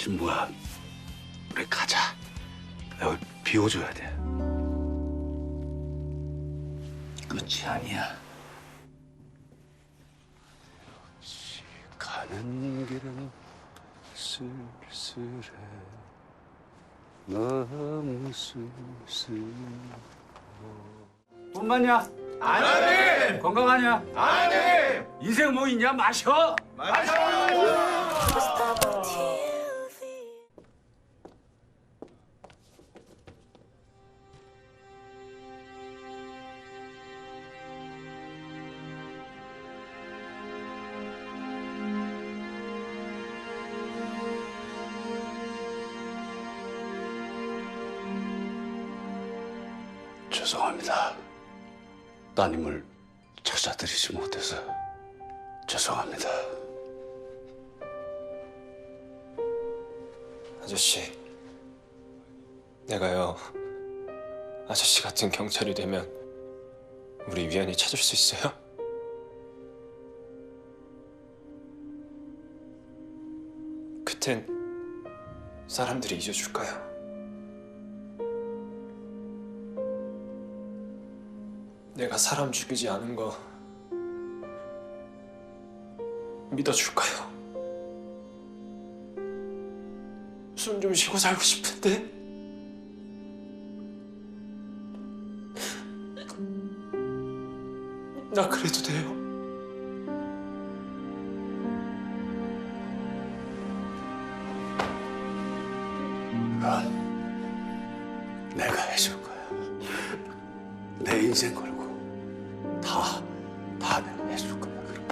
진부야, 우리 가자. 여기 비워줘야 돼. 끝이 아니야. 가는 길은 쓸쓸해 너무 쓸쓸해 돈 많냐? 아니 건강하냐? 아니 인생 뭐 있냐? 마셔 죄송합니다 따님을 찾아드리지 못해서 죄송합니다 아저씨, 내가요 아저씨 같은 경찰이 되면 우리 위안이 찾을 수 있어요? 그땐 사람들이 잊어줄까요? 내가 사람 죽이지 않은 거 믿어줄까요? 숨 좀 쉬고 살고 싶은데 나 그래도 돼요. 그건 내가 해줄 거야 내 인생 걸고 다, 다 내가 해줄 거야 그럼.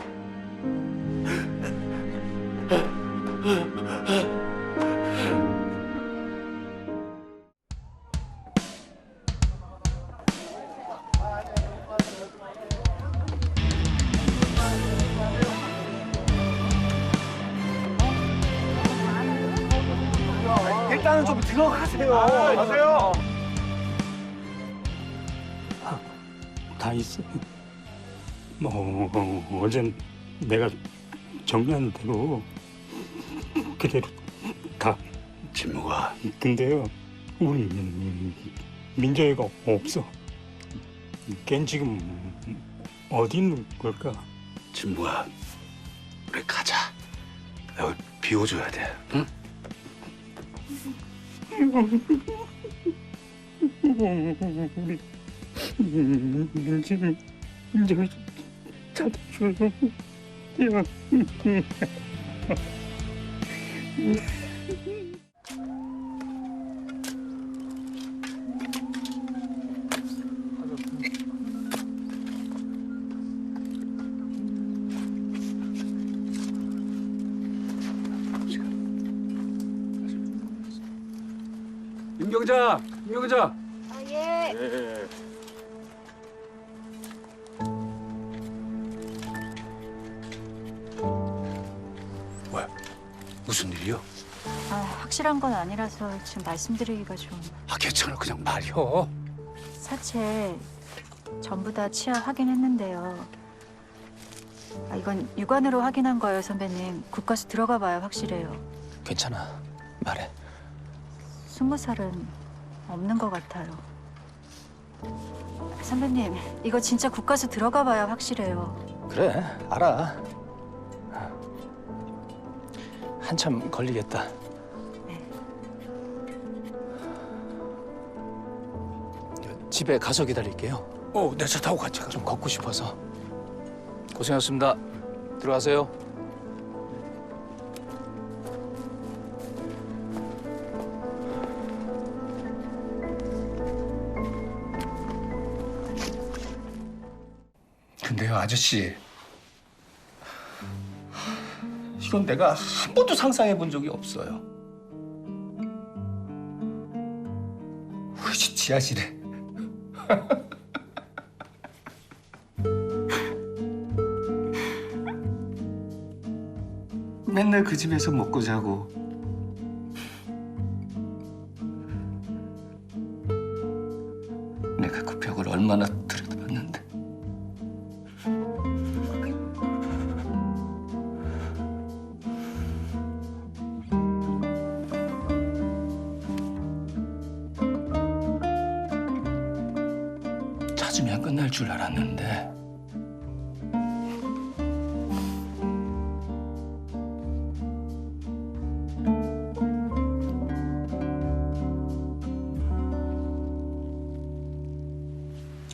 일단은 좀 들어가세요. 가세요. 다 있어. 뭐 어젠 내가 정리한 대로 그대로 다. 진무가 근데요, 우리 민- 민정이가 없어. 걘 지금 어디 있는 걸까? 진부야 우리 가자 여기 비워줘야 돼 응? 우리 민정 민정 찾아줘요. 야. 임경자 임경자 아, 예. 뭐 무슨 일이요? 아, 확실한 건 아니라서 지금 말씀드리기가 좀 아 괜찮아 그냥 말이요 사체 전부 다 치아 확인했는데요. 아, 이건 육안으로 확인한 거예요, 선배님. 국가수 들어가 봐야 확실해요. 괜찮아. 말해. 스무 살은 없는 것 같아요. 선배님, 이거 진짜 국가수 들어가 봐야 확실해요. 그래, 알아. 한참 걸리겠다. 네. 집에 가서 기다릴게요. 어 내 차 타고 같이 가 좀 걷고 싶어서. 고생하셨습니다. 들어가세요. 근데요, 아저씨. 이건 내가 한 번도 상상해 본 적이 없어요. 우리 집 지하실에. 맨날 그 집에서 먹고 자고. 내가 그 벽을 얼마나 이쯤이야 끝날 줄 알았는데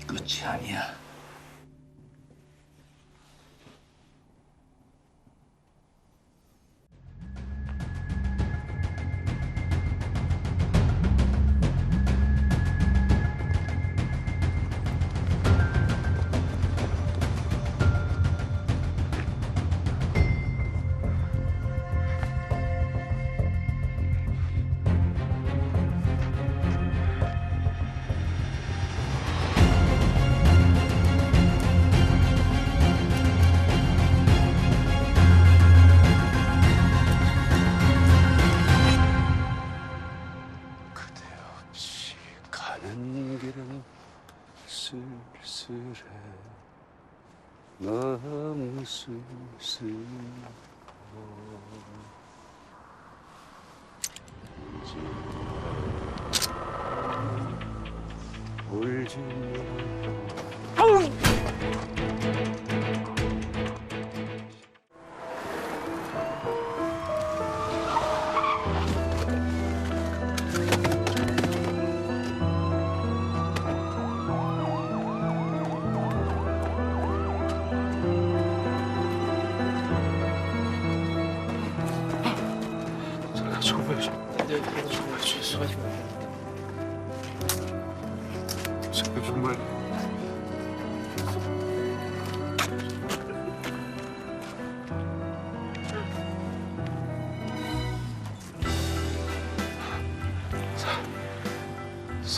끝이 아니야. 너무 쓸쓸해 울지 말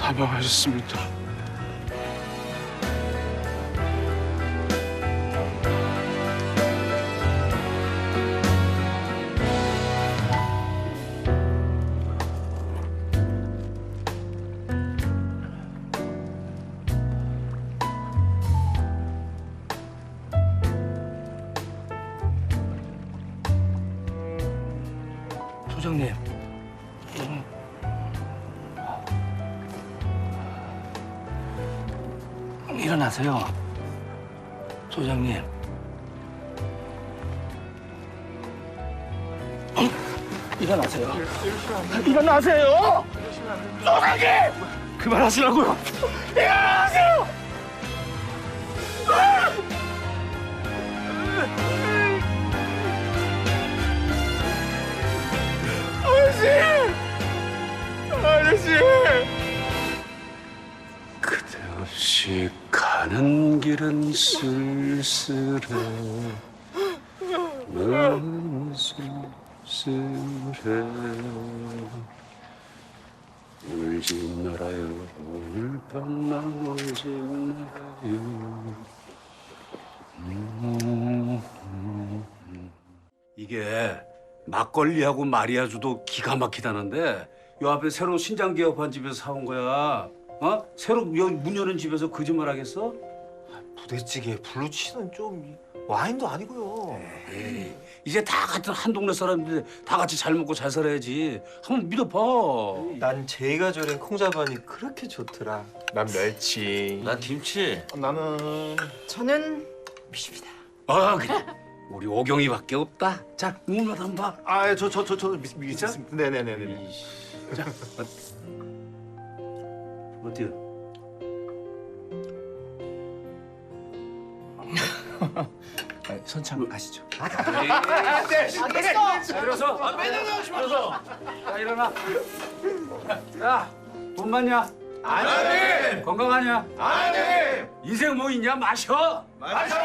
사망하셨습니다. 소장님. 일어나세요. 소장님. 일어나세요. 일어나세요. 소장님! 그만하시라고요. 일어나세요. 아저씨! 그대 없이 가는 길은 쓸쓸해 너무 쓸쓸해 울지 말아요 오늘 밤만 울지 말아요. 이게 막걸리하고 마리아주도 기가 막히다는데 요 앞에 새로 신장 개업한 집에서 사온 거야. 어? 새로 여- 문 여는 집에서 거짓말 하겠어? 부대찌개 블루치는 좀 와인도 아니고요. 에이, 이제 다 같은 한 동네 사람인데 다 같이 잘 먹고 잘 살아야지. 한번 믿어봐. 난 제이가 절인 콩자반이 그렇게 좋더라. 난 멸치. 난 김치. 나는 저는 미십니다. 아 그래. 우리 오경이밖에 없다. 자, 문만 한번 봐. 아, 저 저 저저 믿습니다. 네네네네. 자, 어, 어때요? 선창 가시죠. 알겠어. 자, 일어서. 일어서. 자, 일어나. 야, 돈 많냐? 아니. 건강하냐? 아니. 인생 뭐 있냐? 마셔. 마셔.